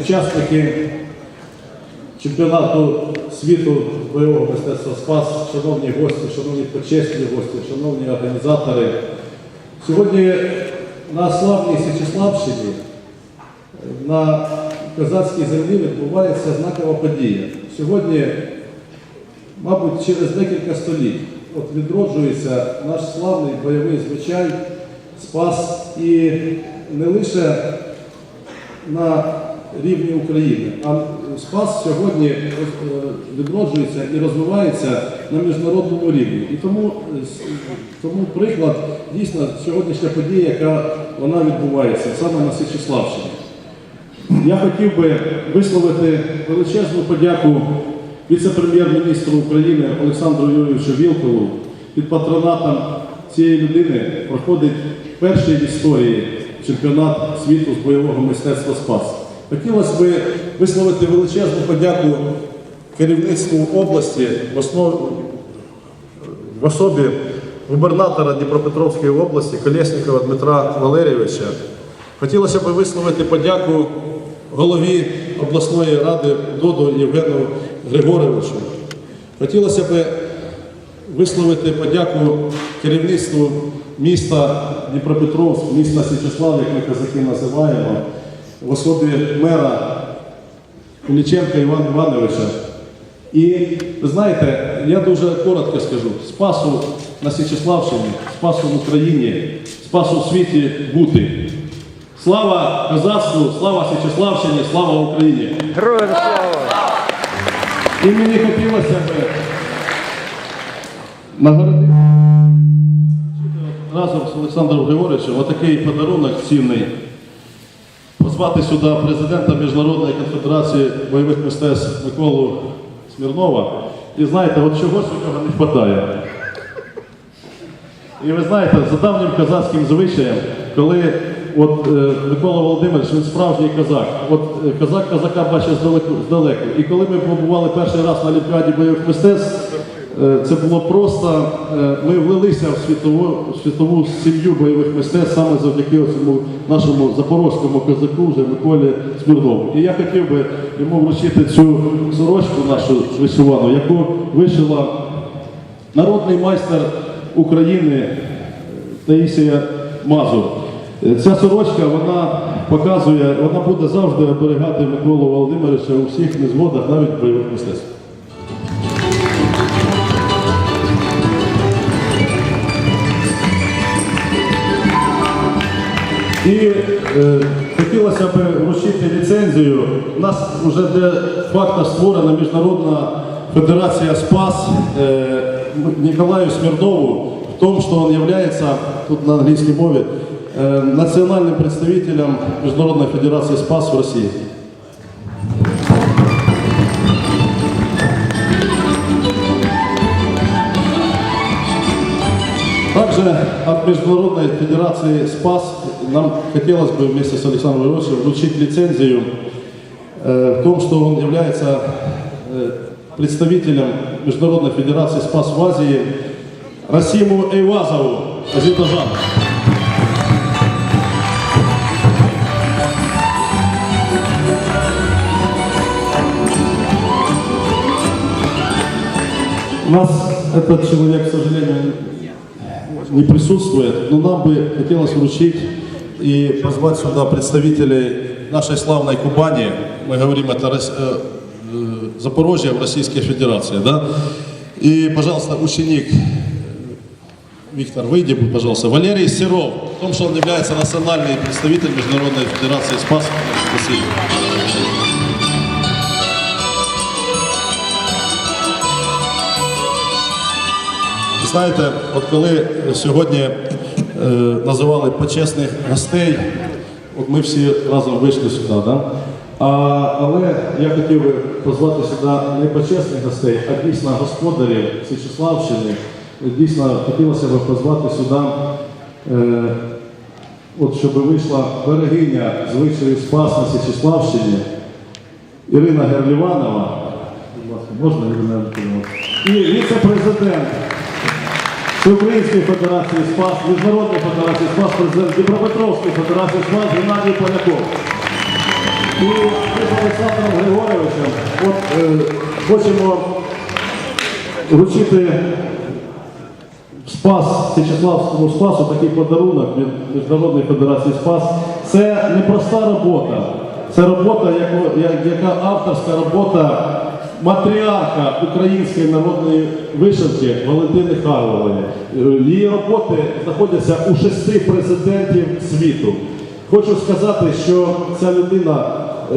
Учасники чемпіонату світу бойового мистецтва Спас, шановні гості, шановні почесні гості, шановні організатори. Сьогодні на славній Січеславщині на козацькій землі відбувається знакова подія. Сьогодні, мабуть, через декілька століть от відроджується наш славний бойовий звичай Спас і не лише на рівні України. А Спас сьогодні е, відроджується і розвивається на міжнародному рівні. І тому, тому приклад дійсно сьогоднішня подія, яка вона відбувається саме на Січеславщині. Я хотів би висловити величезну подяку віце-прем'єр-міністру України Олександру Юрійовичу Вілкову. Під патронатом цієї людини проходить перший в історії чемпіонат світу з бойового мистецтва Спас. Хотілося б висловити величезну подяку керівництву області в основі в особі губернатора Дніпропетровської області Колєснікова Дмитра Валерійовича. Хотілося б висловити подяку голові обласної ради Доду Євгену Григоровичу. Хотілося б висловити подяку керівництву міста Дніпропетровськ, міста Січеслав, як ми казаки називаємо, в особі мера Куліченка Івана Івановича. І ви знаєте, я дуже коротко скажу: спасу на Січеславщині, спасу в Україні, спасу в світі бути. Слава козацтву, слава Січеславщині, слава Україні! Героям слава! І мені хотілося б нагородити разом з Олександром Григоровичем отакий подарунок цінний. Позвати сюди президента Міжнародної конфедерації бойових мистецтв Миколу Смірнова. І знаєте, от чогось у нього не вистачає. І ви знаєте, за давнім козацьким звичаєм, коли от, е, Микола Володимирович, він справжній козак. От е, козак козака бачить здалеку. І коли ми побували перший раз на Олімпіаді бойових мистецтв, це було просто, е, ми влилися в світову, світову сім'ю бойових мистецтв саме завдяки цьому нашому запорозькому козаку вже Миколі Смірнову. І я хотів би йому вручити цю сорочку нашу вишивану, яку вишила народний майстер України Таїсія Мазур. Е, Ця сорочка вона показує, вона буде завжди оберігати Миколу Володимировича у всіх незгодах, навіть бойових мистецтвах. І е, хотілося б вручити ліцензію. У нас вже де факта створена Міжнародна федерація СПАС е, Ніколаю Смірнову в тому, що він є, тут на англійській мові, е, національним представителем Міжнародної федерації СПАС в Росії. От Международной Федерации СПАС нам хотелось бы вместе с Александром Ивановичем вручить лицензию э, в том, что он является э, представителем Международной Федерации СПАС в Азии Расиму Эйвазову, Азербайджан. У нас этот человек, к сожалению, не присутствует, но нам бы хотелось вручить и позвать сюда представителей нашей славной Кубани. Мы говорим, это э, э, Запорожье в Российской Федерации, да? И, пожалуйста, ученик Виктор, выйди, пожалуйста. Валерий Серов, в том, что он является национальный представитель Международной Федерации Спас России. Знаєте, от коли сьогодні е, називали почесних гостей, от ми всі разом вийшли сюди, да? а, але я хотів би позвати сюди не почесних гостей, а дійсно господарів Січеславщини. Дійсно, хотілося б позвати сюди, е, от щоб вийшла берегиня звичаю Спас на Січеславщині, Ірина Герліванова. Можна Ірина Герліванова? І віце-президент Всеукраїнської Федерації СПАС, Міжнародної Федерації СПАС, президент Дніпропетровської Федерації СПАС Геннадій Поляков. І ми з Олександром Григоровичем от, е, хочемо вручити Спас Січеславському Спасу такий подарунок від Міжнародної федерації Спас. Це не проста робота. Це робота, яко- яка авторська робота матріарха української народної вишивки Валентини Харлової. Її роботи знаходяться у шести президентів світу. Хочу сказати, що ця людина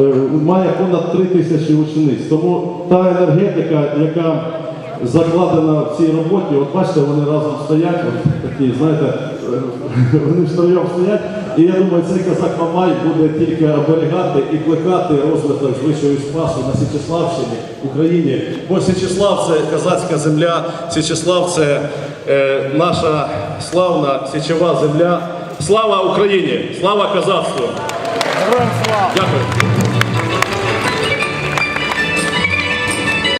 е, має понад три тисячі учениць. Тому та енергетика, яка закладена в цій роботі. От бачите, вони разом стоять, от такі, знаєте, е, вони втроєм стоять. І я думаю, цей казак Мамай буде тільки оберігати і плекати розвиток звичаю Спасу на Січеславщині, Україні. Бо Січеслав це казацька земля, Січеслав це е, наша славна січова земля. Слава Україні! Слава слава! Дякую.